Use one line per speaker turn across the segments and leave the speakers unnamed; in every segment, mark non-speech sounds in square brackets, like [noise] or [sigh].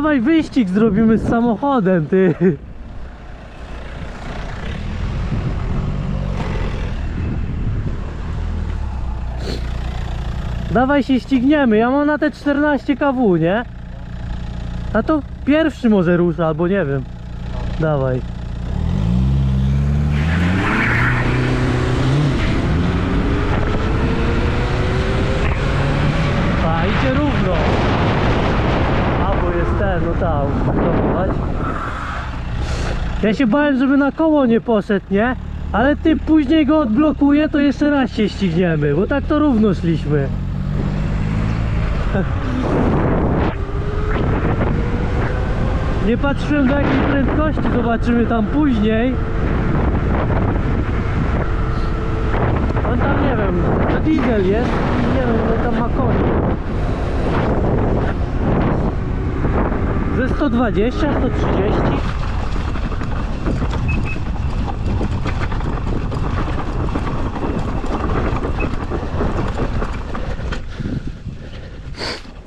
Dawaj wyścig zrobimy z samochodem, ty. Dawaj się ścigniemy, ja mam na te 14 kW, nie? A to pierwszy może rusza, albo nie wiem. Dawaj. A, idzie równo. A, bo jest ten, no. Ja się bałem, żeby na koło nie poszedł, nie? Ale ty później go odblokuje, to jeszcze raz się ścigniemy, bo tak to równo szliśmy. Nie patrzyłem do jakiej prędkości, zobaczymy tam później. On tam nie wiem, to diesel jest i nie wiem ile tam ma koni. Ze 120, 130.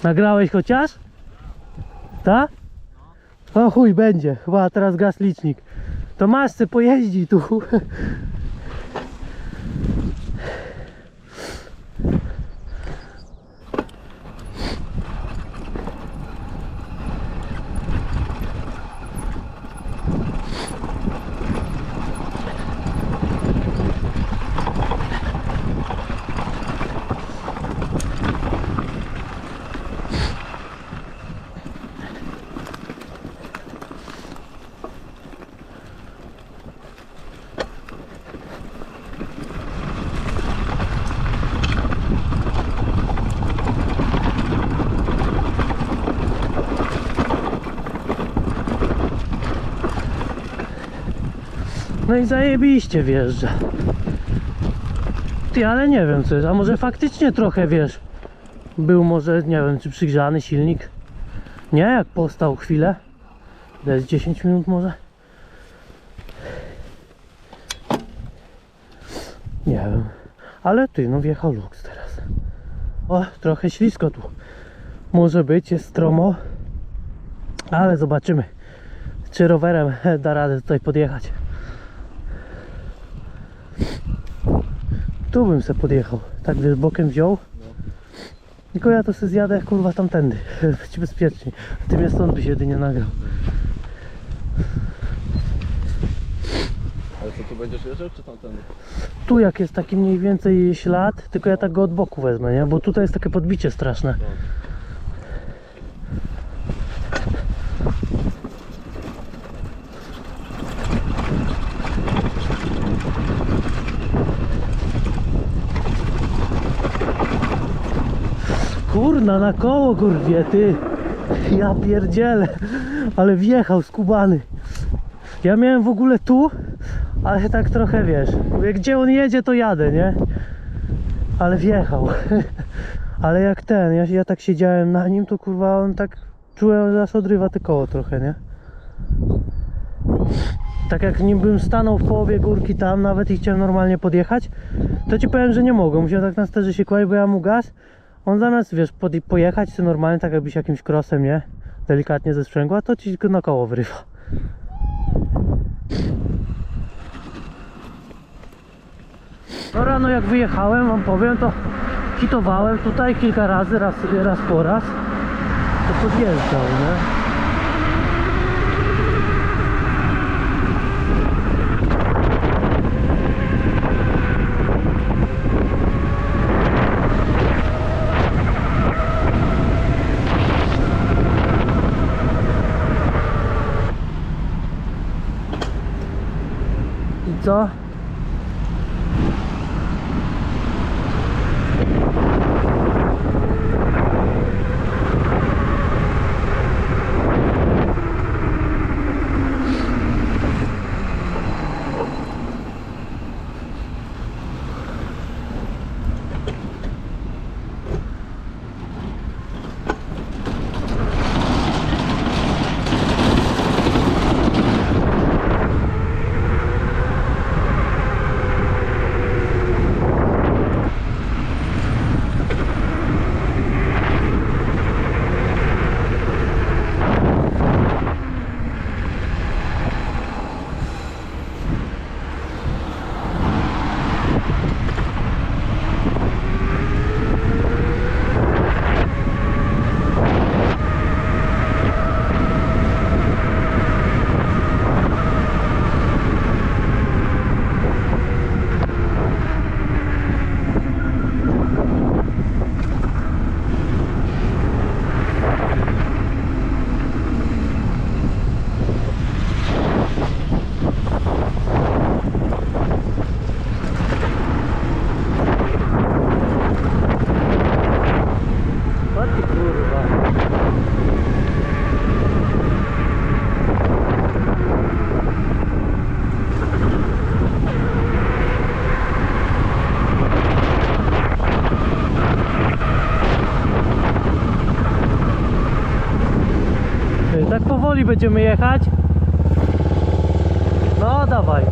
Nagrałeś chociaż? Tak? O chuj będzie, chyba teraz gaz licznik. To masz pojeździ tu. [laughs] No i zajebiście wjeżdża. Ty, ale nie wiem co jest, a może faktycznie trochę wiesz, był może, nie wiem, czy przygrzany silnik. Nie, jak postał chwilę. To jest 10 minut może. Nie wiem. Ale ty, no wjechał Lux teraz. O, trochę ślisko tu. Może być, jest stromo. Ale zobaczymy, czy rowerem [laughs] da radę tutaj podjechać. Tu bym se podjechał. Tak wiesz, bokiem wziął. Tylko ja to sobie zjadę kurwa tamtędy. [laughs] Będzie bezpiecznie. A ty mnie stąd byś jedynie nagrał.
Ale co tu będziesz jeżdżał, czy tamten?
Tu jak jest taki mniej więcej ślad, tylko ja tak go od boku wezmę, nie? Bo tutaj jest takie podbicie straszne. Kurna, na koło kurwie, ty. Ja pierdzielę. Ale wjechał skubany. Ja miałem w ogóle tu, ale tak trochę wiesz. Mówię, gdzie on jedzie, to jadę, nie? Ale wjechał. [laughs] Ale jak ten, ja, ja tak siedziałem na nim, to kurwa on tak czułem, że aż odrywa te koło trochę, nie? Tak jak nim bym stanął w połowie górki tam nawet i chciałem normalnie podjechać, to ci powiem, że nie mogłem. Musiałem tak na sterze się kłaść, bo ja mu gaz. On zamiast, wiesz, pod, pojechać to normalnie, tak jakbyś jakimś krosem, nie? Delikatnie ze sprzęgła, to ci tylko na koło wrywa. No rano jak wyjechałem, wam powiem, to hitowałem tutaj kilka razy, raz, raz po raz. To podjeżdżał, nie? I powoli będziemy jechać. No, dawaj.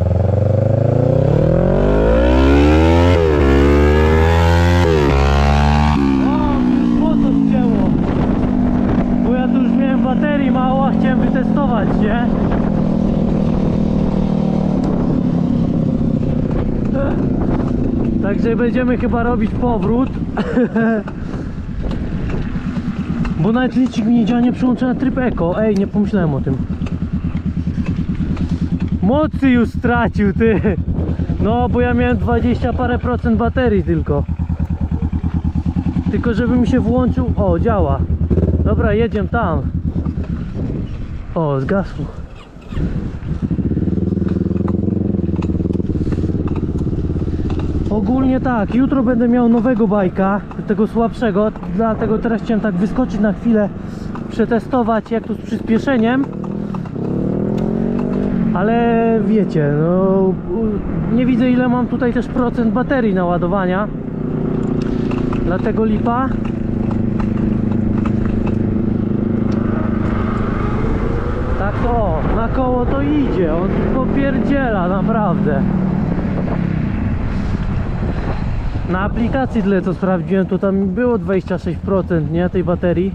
O, już motor wzięło. Bo ja tu już miałem baterii mało, a chciałem wytestować, nie? Także będziemy chyba robić powrót. [laughs] Bo nawet licznik mi nie działa, nie przyłączę na tryb Eco. Ej, nie pomyślałem o tym. Mocy już stracił, ty. No, bo ja miałem 20 parę procent baterii tylko. Tylko żeby mi się włączył. O, działa. Dobra, jedziemy tam. O, zgasło. Ogólnie tak, jutro będę miał nowego bajka, tego słabszego, dlatego teraz chciałem tak wyskoczyć na chwilę, przetestować jak to z przyspieszeniem. Ale wiecie, no nie widzę ile mam tutaj też procent baterii naładowania. Dlatego lipa. Tak to, na koło to idzie, on popierdziela naprawdę. Na aplikacji tyle co sprawdziłem, to tam było 26% nie tej baterii.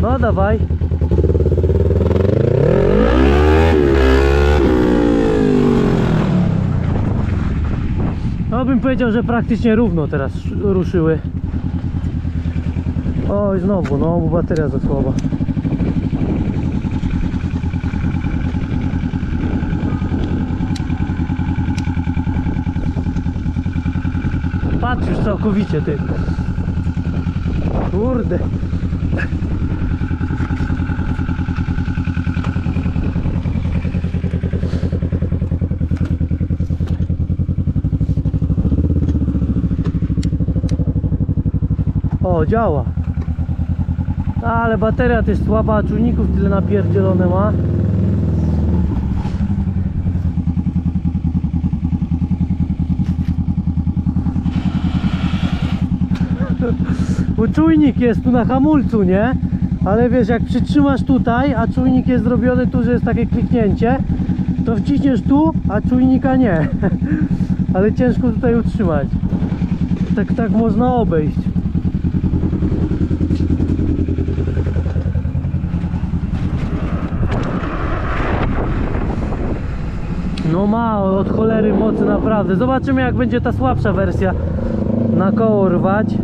No dawaj. No bym powiedział, że praktycznie równo teraz sz- ruszyły. Oj, znowu, no bo bateria za słaba. Patrz już całkowicie ty. Kurde. O, działa. Ale bateria też słaba, czujników tyle napierdzielone ma. Bo czujnik jest tu na hamulcu, nie? Ale wiesz, jak przytrzymasz tutaj, a czujnik jest zrobiony tu, że jest takie kliknięcie, to wciśniesz tu, a czujnika nie. [laughs] Ale ciężko tutaj utrzymać. Tak, tak można obejść. No ma od cholery mocy naprawdę. Zobaczymy jak będzie ta słabsza wersja na koło rwać.